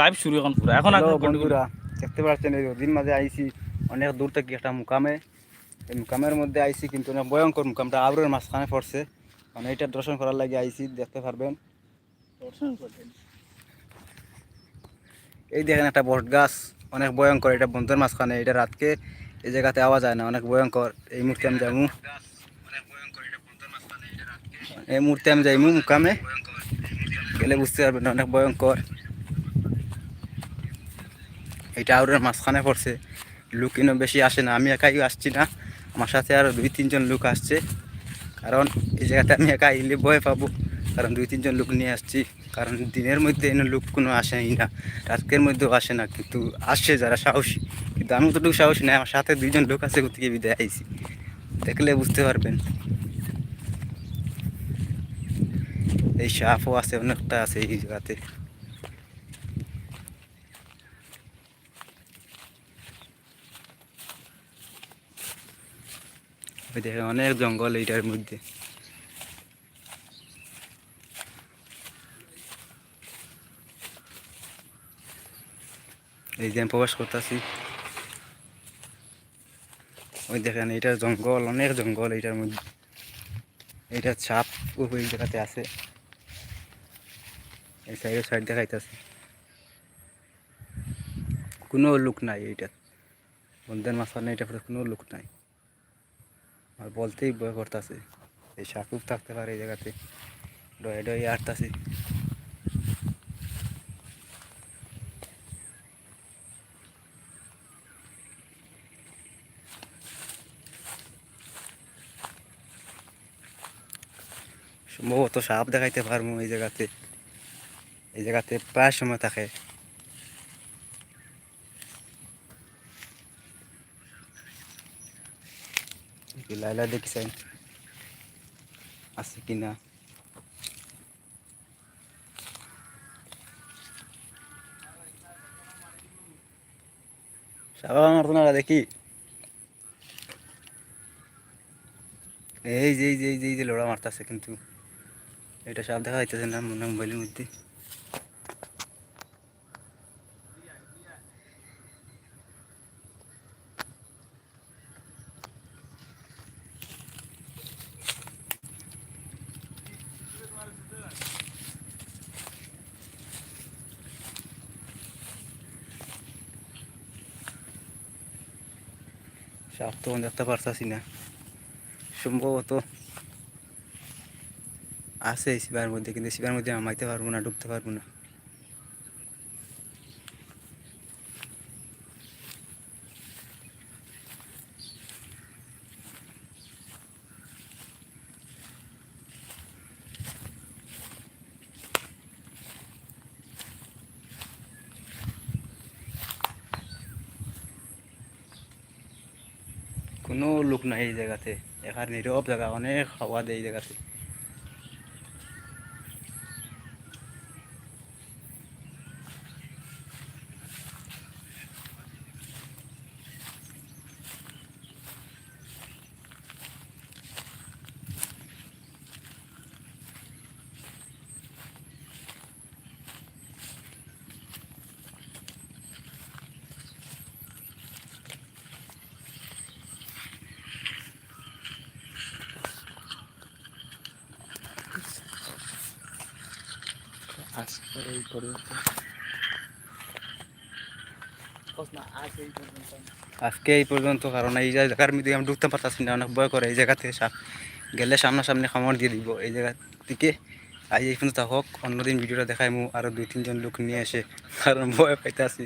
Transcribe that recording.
Live শুরু এখন পুরো। এখন বন্ধুরা দেখতে পাচ্ছেন এই নদীর মাঝে আইছি অনেক দূর থেকে একটা মুকামে। এই মুকামের মধ্যে আইছি কিন্তু অনেক ভয়ঙ্কর মুকামটা আবরের মাঝখানে পড়ছে। মানে এটা দর্শন করার লাগে আইছি দেখতে পারবেন। এই দেখেন একটা বট গাছ অনেক ভয়ঙ্কর এটা বন্ধুর মাঝখানে এটা রাতকে এই জায়গাতে আওয়া যায় না অনেক ভয়ঙ্কর। এই মুহূর্তে আমি যাব এই মুহূর্তে আমি যাইমু মুকামে। গেলে বুঝতে পারবেন অনেক ভয়ঙ্কর। এটা আউরের মাঝখানে পড়ছে। লোক কিন্তু বেশি আসে না। আমি একাই আসছি না। আমার সাথে আরও দুই, তিনজন লোক আসছে। কারণ এই জায়গাতে আমি একা আইলে ভয় পাবো। কারণ দুই, তিনজন লোক নিয়ে আসছি। কারণ দিনের মধ্যে এনে লোক কোনো আসেই না। রাতের মধ্যেও আসে না। কিন্তু আসছে যারা সাহসী। কিন্তু আমি তো সাহসী নাই আমার সাথে দুইজন লোক আছে কোথেকে বিদায় আইছি। দেখলে বুঝতে পারবেন। এই সাপও আছে, অনেকটা আছে এই জায়গাতে। ওই অনেক জঙ্গল এইটার মধ্যে। এই যে আমি প্রবেশ করতেছি। ওই দেখেন এইটার জঙ্গল, অনেক জঙ্গল এইটার মধ্যে। এইটা ছাপ ওই জায়গাতে আছে। এই সাইডে সাইড দেখাইতেছে। কোনো লোক নাই এইটা বন্ধের মাঝখানে এটা কোনো লোক নাই। আর বলতেই ভয় করতেছে। এই শাকুক থাকতে পারে এই জায়গাতে। ডয়ে ডয়ে আটতাছে সম্ভবত সাপ দেখাইতে পারব এই জায়গাতে। এই জায়গাতে প্রায় সময় থাকে। কি লাইলা দেখিছেন আছে কিনা সাবা মারতো না দেখি এই যে এই যে এই যে লোড়া মারতাছে কিন্তু এটা সাপ দেখা যাইতেছে না মোবাইলের মধ্যে সাপ দেখতে পারতাছি না সম্ভবত আছে সিবার মধ্যে কিন্তু সিবার মধ্যে নামাইতে পারব না ঢুকতে পারব না কোনো লোক নাই এই জায়গাতে। এখানে নীরব জায়গা অনেক হাওয়া দেয় এই জায়গাতে। আজকে এই পর্যন্ত। আজকে এই পর্যন্ত কারণ এই জায়গার মধ্যে আমি ঢুকতে পারতাছি না অনেক ভয় করে এই জায়গা থেকে সাপ গেলে সামনাসামনি খামর দিয়ে দিব এই জায়গা থেকে। আজ এই পর্যন্ত হোক অন্যদিন ভিডিওটা দেখাই মু আরও দুই তিনজন লোক নিয়ে এসে কারণ ভয় পাইতে আছি